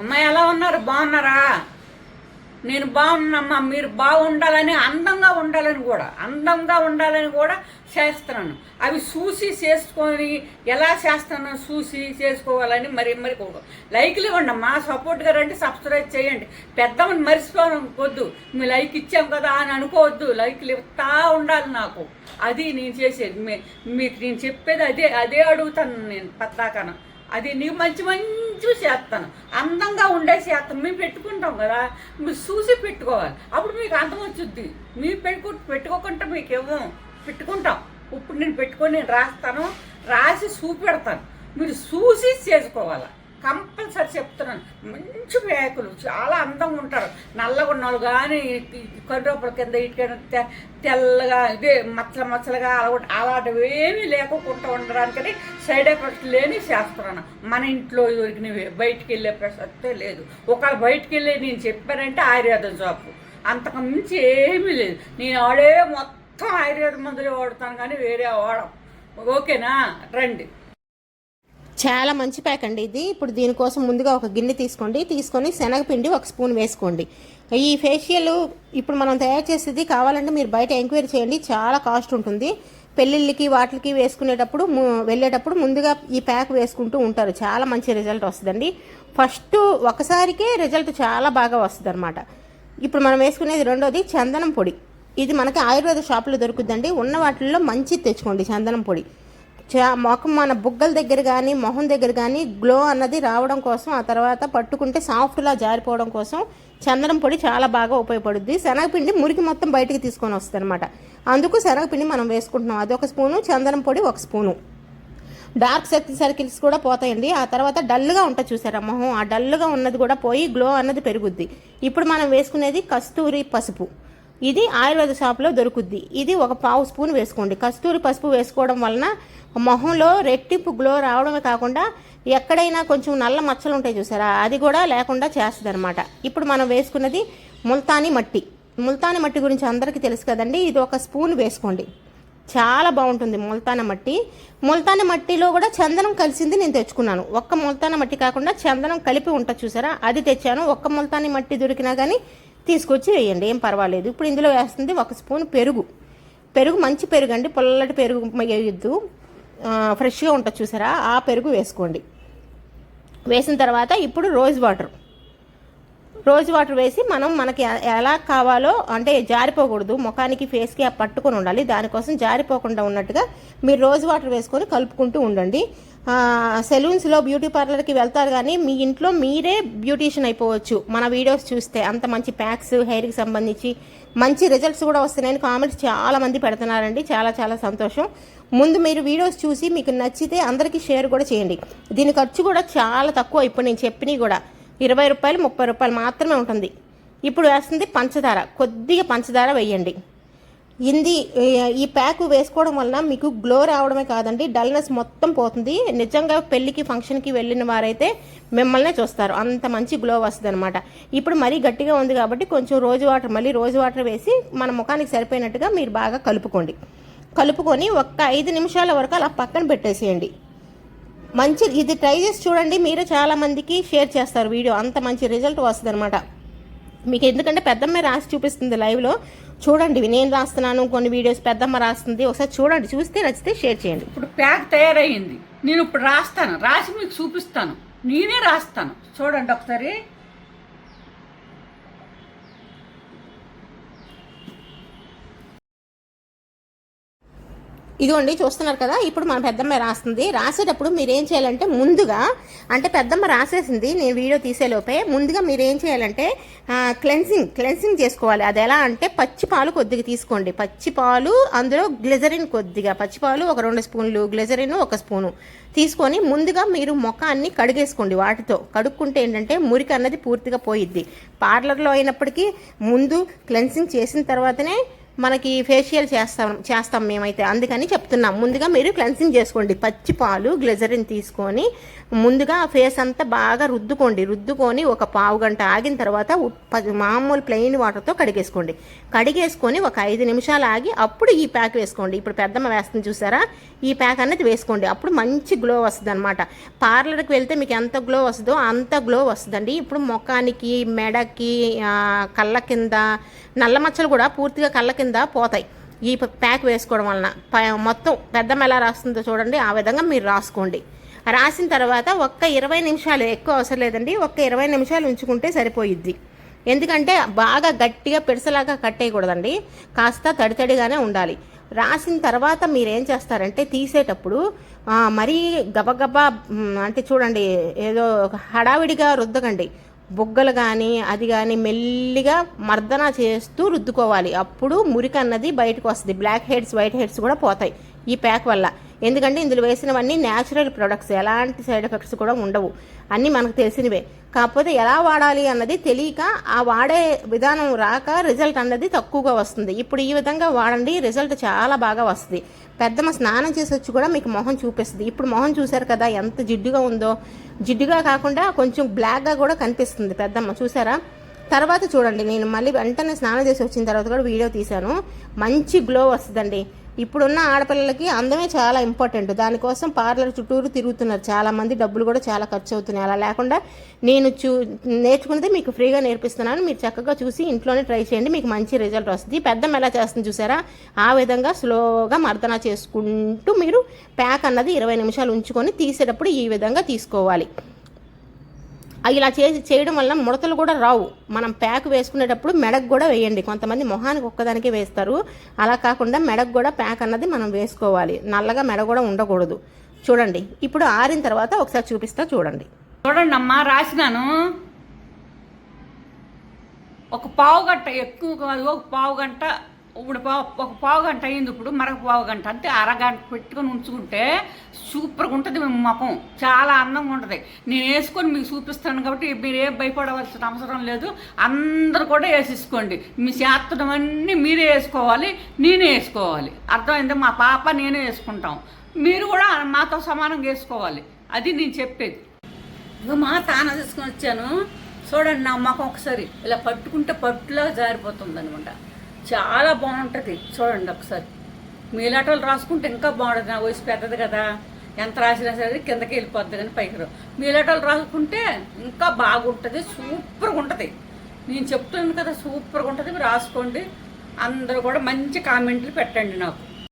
అమ్మాయి ఎలా ఉన్నారు? బాగున్నారా? నేను బాగున్నామ్మా మీరు బాగుండాలని అందంగా ఉండాలని కూడా అందంగా ఉండాలని కూడా చేస్తున్నాను. అవి చూసి చేసుకొని ఎలా చేస్తానో చూసి చేసుకోవాలని మరి మరి లైక్లు ఇవ్వండి అమ్మా సపోర్ట్గా రండి సబ్స్క్రైబ్ చేయండి. పెద్దమని మర్చిపోవద్దు మీ లైక్ ఇచ్చాం కదా అని అనుకోవద్దు. లైక్లు ఇస్తా ఉండాలి నాకు. అది నేను చేసేది. మీ- మీకు నేను చెప్పేది అదే అదే అడుగుతాను నేను పత్తాకన అది నీకు మంచి మంచి చేస్తాను అందంగా ఉండే చేస్తాను మేము పెట్టుకుంటాం కదా మీరు చూసి పెట్టుకోవాలి. అప్పుడు మీకు అందం వచ్చుద్ది. మీరు పెట్టుకు పెట్టుకోకుండా మీకు ఇవ్వం పెట్టుకుంటాం. ఇప్పుడు నేను పెట్టుకొని నేను రాస్తాను రాసి చూపెడతాను. మీరు చూసి చేసుకోవాలి? కంపల్సరీ చెప్తున్నాను. మంచి వేకులు చాలా అందంగా ఉంటారు. నల్లగా ఉన్నోళ్ళు కానీ కర్రోపల కింద ఇటుకైనా తె- తెల్లగా ఇదే మచ్చల మచ్చలుగా అలవాటు అలాంటివి ఏమీ లేకుండా ఉండడానికని సైడ్ ఎఫెక్ట్స్ లేని చేస్తున్నాను. మన ఇంట్లో దొరికినవి బయటికి వెళ్ళే ప్రసక్తే లేదు. ఒకవేళ బయటికి వెళ్ళి నేను చెప్పానంటే ఆయుర్వేదం షాపు అంతకు మించి ఏమీ లేదు. నేను ఆడే మొత్తం ఆయుర్వేద మందులే వాడుతాను కానీ వేరే వాడం. ఓకేనా? రండి. చాలా మంచి ప్యాక్ అండి ఇది. ఇప్పుడు దీనికోసం ముందుగా ఒక గిన్నె తీసుకోండి. తీసుకొని శనగపిండి ఒక స్పూన్ వేసుకోండి. ఈ ఫేషియల్ ఇప్పుడు మనం తయారు చేసేది కావాలంటే మీరు బయట ఎంక్వైరీ చేయండి. చాలా కాస్ట్ ఉంటుంది. పెళ్ళిళ్ళకి వాటికి వేసుకునేటప్పుడు ము- వెళ్ళేటప్పుడు ముందుగా ఈ ప్యాక్ వేసుకుంటూ ఉంటారు. చాలా మంచి రిజల్ట్ వస్తుందండి. ఫస్ట్ ఒకసారికే రిజల్ట్ చాలా బాగా వస్తుంది అనమాట ఇప్పుడు మనం వేసుకునేది రెండోది చందనం పొడి. ఇది మనకి ఆయుర్వేద షాపులో దొరుకుద్దండి. ఉన్న వాటిల్లో మంచి తెచ్చుకోండి చందనం పొడి. మొఖం మన బుగ్గల దగ్గర కానీ మొహం దగ్గర కానీ గ్లో అన్నది రావడం కోసం ఆ తర్వాత పట్టుకుంటే సాఫ్ట్లా జారిపోవడం కోసం చందనం పొడి చాలా బాగా ఉపయోగపడుద్ది. శనగపిండి మురికి మొత్తం బయటికి తీసుకొని వస్తుంది అనమాట అందుకు శనగపిండి మనం వేసుకుంటున్నాం. అదొక స్పూను చందనం పొడి ఒక స్పూను. డార్క్ సర్కిల్ సర్కిల్స్ కూడా పోతాయండి. ఆ తర్వాత డల్గా ఉంటుంది చూసారా మొహం? ఆ డల్గా ఉన్నది కూడా పోయి గ్లో అన్నది పెరుగుద్ది. ఇప్పుడు మనం వేసుకునేది కస్తూరి పసుపు. ఇది ఆయుర్వేద షాప్లో దొరుకుద్ది. ఇది ఒక పావు స్పూన్ వేసుకోండి. కస్తూరి పసుపు వేసుకోవడం వలన మొహంలో రెట్టింపు గ్లో రావడమే కాకుండా ఎక్కడైనా కొంచెం నల్ల మచ్చలు ఉంటాయి చూసారా? అది కూడా లేకుండా చేస్తుంది అనమాట ఇప్పుడు మనం వేసుకున్నది ముల్తానీ మట్టి. ముల్తానీ మట్టి గురించి అందరికీ తెలుసు కదండి. ఇది ఒక స్పూన్ వేసుకోండి. చాలా బాగుంటుంది ముల్తాన మట్టి. ముల్తాన మట్టిలో కూడా చందనం కలిసింది నేను తెచ్చుకున్నాను. ఒక్క ముల్తాన మట్టి కాకుండా చందనం కలిపి ఉంటుంది చూసారా? అది తెచ్చాను. ఒక్క ముల్తాని మట్టి దొరికినా కానీ తీసుకొచ్చి వేయండి ఏం పర్వాలేదు. ఇప్పుడు ఇందులో వేస్తుంది ఒక స్పూన్ పెరుగు. పెరుగు మంచి పెరుగు అండి పొల్లటి పెరుగు వేయొద్దు. ఫ్రెష్గా ఉంటుంది చూసారా? ఆ పెరుగు వేసుకోండి. వేసిన తర్వాత ఇప్పుడు రోజ్ వాటర్. రోజ్ వాటర్ వేసి మనం మనకి ఎలా కావాలో అంటే జారిపోకూడదు. ముఖానికి ఫేస్కి ఆ పట్టుకొని ఉండాలి. దానికోసం జారిపోకుండా ఉన్నట్టుగా మీరు రోజ్ వాటర్ వేసుకొని కలుపుకుంటూ ఉండండి. సెలూన్స్లో బ్యూటీ పార్లర్కి వెళ్తారు కానీ మీ ఇంట్లో మీరే బ్యూటీషియన్ అయిపోవచ్చు. మన వీడియోస్ చూస్తే అంత మంచి ప్యాక్స్ హెయిర్కి సంబంధించి మంచి రిజల్ట్స్ కూడా వస్తున్నాయని కామెంట్స్ చాలా మంది పెడుతున్నారండి. చాలా చాలా సంతోషం. ముందు మీరు వీడియోస్ చూసి మీకు నచ్చితే అందరికీ షేర్ కూడా చేయండి. దీని ఖర్చు కూడా చాలా తక్కువ. ఇప్పుడు నేను చెప్పినవి కూడా ఇరవై రూపాయలు ముప్పై రూపాయలు మాత్రమే ఉంటుంది. ఇప్పుడు వేస్తుంది పంచదార. కొద్దిగా పంచదార వేయండి. ఇంది ఈ ప్యాక్ వేసుకోవడం వలన మీకు గ్లో రావడమే కాదండి డల్నెస్ మొత్తం పోతుంది. నిజంగా పెళ్ళికి ఫంక్షన్కి వెళ్ళిన వారైతే మిమ్మల్నే చూస్తారు. అంత మంచి గ్లో వస్తుంది అనమాట ఇప్పుడు మరీ గట్టిగా ఉంది కాబట్టి కొంచెం రోజు వాటర్ మళ్ళీ రోజు వాటర్ వేసి మన ముఖానికి సరిపోయినట్టుగా మీరు బాగా కలుపుకోండి. కలుపుకొని ఒక్క ఐదు నిమిషాల వరకు అలా పక్కన పెట్టేసేయండి. మంచి ఇది ట్రై చేసి చూడండి. మీరు చాలామందికి షేర్ చేస్తారు వీడియో. అంత మంచి రిజల్ట్ వస్తుంది అనమాట మీకు ఎందుకంటే పెద్దమ్మ రాసి చూపిస్తుంది లైవ్లో చూడండి నేను రాస్తున్నాను కొన్ని వీడియోస్ పెద్దమ్మ రాస్తుంది. ఒకసారి చూడండి చూస్తే నచ్చితే షేర్ చేయండి. ఇప్పుడు ప్యాక్ తయారయ్యింది. నేను ఇప్పుడు రాస్తాను. రాసి మీకు చూపిస్తాను. నేనే రాస్తాను. చూడండి ఒకసారి. ఇదిగోండి చూస్తున్నారు కదా ఇప్పుడు మన పెద్దమ్మ రాస్తుంది రాసేటప్పుడు మీరు ఏం చేయాలంటే ముందుగా అంటే పెద్దమ్మ రాసేసింది నేను వీడియో తీసేలోపే ముందుగా మీరు ఏం చేయాలంటే క్లెన్సింగ్ క్లెన్సింగ్ చేసుకోవాలి. అది ఎలా అంటే పచ్చి పాలు కొద్దిగా తీసుకోండి. పచ్చి పాలు అందులో గ్లిజరిన్ కొద్దిగా పచ్చి పాలు ఒక రెండు స్పూన్లు గ్లిజరిన్ ఒక స్పూను తీసుకొని ముందుగా మీరు ముఖాన్ని కడిగేసుకోండి వాటితో. కడుక్కుంటే ఏంటంటే మురికి అన్నది పూర్తిగా పోయిద్ది. పార్లర్లో అయినప్పటికీ ముందు క్లెన్సింగ్ చేసిన తర్వాతనే మనకి ఫేషియల్ చేస్తాం చేస్తాం మేమైతే. అందుకని చెప్తున్నాం. ముందుగా మీరు క్లెన్సింగ్ చేసుకోండి. పచ్చి పాలు గ్లెజరిన్ తీసుకొని ముందుగా ఫేస్ అంతా బాగా రుద్దుకోండి. రుద్దుకొని ఒక పావు గంట ఆగిన తర్వాత మామూలు ప్లెయిన్ వాటర్తో కడిగేసుకోండి. కడిగేసుకొని ఒక ఐదు నిమిషాలు ఆగి అప్పుడు ఈ ప్యాక్ వేసుకోండి. ఇప్పుడు పెద్దమ్మ వేస్తుంది చూసారా? ఈ ప్యాక్ అనేది వేసుకోండి. అప్పుడు మంచి గ్లో వస్తుంది అనమాట పార్లర్కి వెళ్తే మీకు ఎంత గ్లో వస్తుందో అంత గ్లో వస్తుందండి. ఇప్పుడు ముఖానికి మెడకి కళ్ళ కింద నల్ల మచ్చలు కూడా పూర్తిగా కళ్ళ కింద పోతాయి. ఈ ప్యాక్ వేసుకోవడం వలన ప- మొత్తం పెద్దమ్మ ఎలా రాస్తుందో చూడండి. ఆ విధంగా మీరు రాసుకోండి. రాసిన తర్వాత ఒక్క ఇరవై నిమిషాలు ఎక్కువ అవసరం లేదండి. ఒక్క ఇరవై నిమిషాలు ఉంచుకుంటే సరిపోయిద్ది. ఎందుకంటే బాగా గట్టిగా పిడసలాగా కట్టేయకూడదండి కాస్త తడి తడిగానే ఉండాలి. రాసిన తర్వాత మీరు ఏం చేస్తారంటే తీసేటప్పుడు మరీ గబగబా అంటే చూడండి ఏదో ఒక హడావిడిగా రుద్దకండి. బొగ్గలు కానీ అది కానీ మెల్లిగా మర్దన చేస్తూ రుద్దుకోవాలి. అప్పుడు మురికి అన్నది బయటకు వస్తుంది. బ్లాక్ హెడ్స్ వైట్ హెడ్స్ కూడా పోతాయి ఈ ప్యాక్ వల్ల. ఎందుకంటే ఇందులో వేసినవన్నీ న్యాచురల్ ప్రొడక్ట్స్ ఎలాంటి సైడ్ ఎఫెక్ట్స్ కూడా ఉండవు. అన్నీ మనకు తెలిసినవే. కాకపోతే ఎలా వాడాలి అన్నది తెలియక ఆ వాడే విధానం రాక రిజల్ట్ అన్నది తక్కువగా వస్తుంది. ఇప్పుడు ఈ విధంగా వాడండి రిజల్ట్ చాలా బాగా వస్తుంది. పెద్దమ్మ స్నానం చేసి వచ్చి కూడా మీకు మొహం చూపిస్తుంది. ఇప్పుడు మొహం చూశారు కదా ఎంత జిడ్డుగా ఉందో. జిడ్డుగా కాకుండా కొంచెం బ్లాక్గా కూడా కనిపిస్తుంది పెద్దమ్మ. చూసారా తర్వాత చూడండి. నేను మళ్ళీ వెంటనే స్నానం చేసి వచ్చిన తర్వాత కూడా వీడియో తీశాను. మంచి గ్లో వస్తుందండి. ఇప్పుడున్న ఆడపిల్లలకి అందమే చాలా ఇంపార్టెంట్ దానికోసం పార్లర్ చుట్టూరు తిరుగుతున్నారు. చాలామంది డబ్బులు కూడా చాలా ఖర్చు అవుతున్నాయి అలా లేకుండా నేను చూ నేర్చుకున్నది మీకు ఫ్రీగా నేర్పిస్తున్నాను. మీరు చక్కగా చూసి ఇంట్లోనే ట్రై చేయండి. మీకు మంచి రిజల్ట్ వస్తుంది. పెద్దమ్మ ఎలా చేస్తుంది చూసారా? ఆ విధంగా స్లోగా మర్దన చేసుకుంటూ మీరు ప్యాక్ అన్నది ఇరవై నిమిషాలు ఉంచుకొని తీసేటప్పుడు ఈ విధంగా తీసుకోవాలి. ఇలా చేసి చేయడం వల్ల ముడతలు కూడా రావు. మనం ప్యాక్ వేసుకునేటప్పుడు మెడకు కూడా వేయండి. కొంతమంది మొహానికి ఒక్కదానికే వేస్తారు. అలా కాకుండా మెడకు కూడా ప్యాక్ అన్నది మనం వేసుకోవాలి. నల్లగా మెడ కూడా ఉండకూడదు. చూడండి. ఇప్పుడు ఆరిన తర్వాత ఒకసారి చూపిస్తా చూడండి. చూడండి అమ్మా రాసినాను. ఒక పావు గంట ఎక్కువ కాదు ఒక పావు గంట ఇప్పుడు పావు ఒక పావు గంట అయింది ఇప్పుడు మరొక పావు గంట. అంటే అరగంట పెట్టుకొని ఉంచుకుంటే సూపర్గా ఉంటుంది మీ ముఖం. చాలా అందంగా ఉంటుంది. నేను వేసుకొని మీకు చూపిస్తాను కాబట్టి మీరు ఏం భయపడవలసిన అవసరం లేదు. అందరూ కూడా వేసేసుకోండి. మీ శాస్త్రమన్నీ మీరే వేసుకోవాలి నేనే వేసుకోవాలి. అర్థమైంది? మా పాప నేనే వేసుకుంటాం. మీరు కూడా మాతో సమానంగా వేసుకోవాలి. అది నేను చెప్పేది. ఇగో మా తాన తీసుకొని వచ్చాను. చూడండి నా మొఖం ఒకసారి. ఇలా పట్టుకుంటే పట్టులా జారిపోతుంది అనమాట చాలా బాగుంటుంది. చూడండి ఒకసారి. మీలాటోళ్ళు రాసుకుంటే ఇంకా బాగుంటుంది. నా వయసు పెద్దది కదా. ఎంత రాసినా సరే కిందకి వెళ్ళిపోద్ది కానీ పైకి రావు. మీలాటోళ్ళు రాసుకుంటే ఇంకా బాగుంటుంది. సూపర్గా ఉంటుంది. నేను చెప్తున్నాను కదా సూపర్గా ఉంటుంది. రాసుకోండి. అందరూ కూడా మంచి కామెంట్లు పెట్టండి నాకు.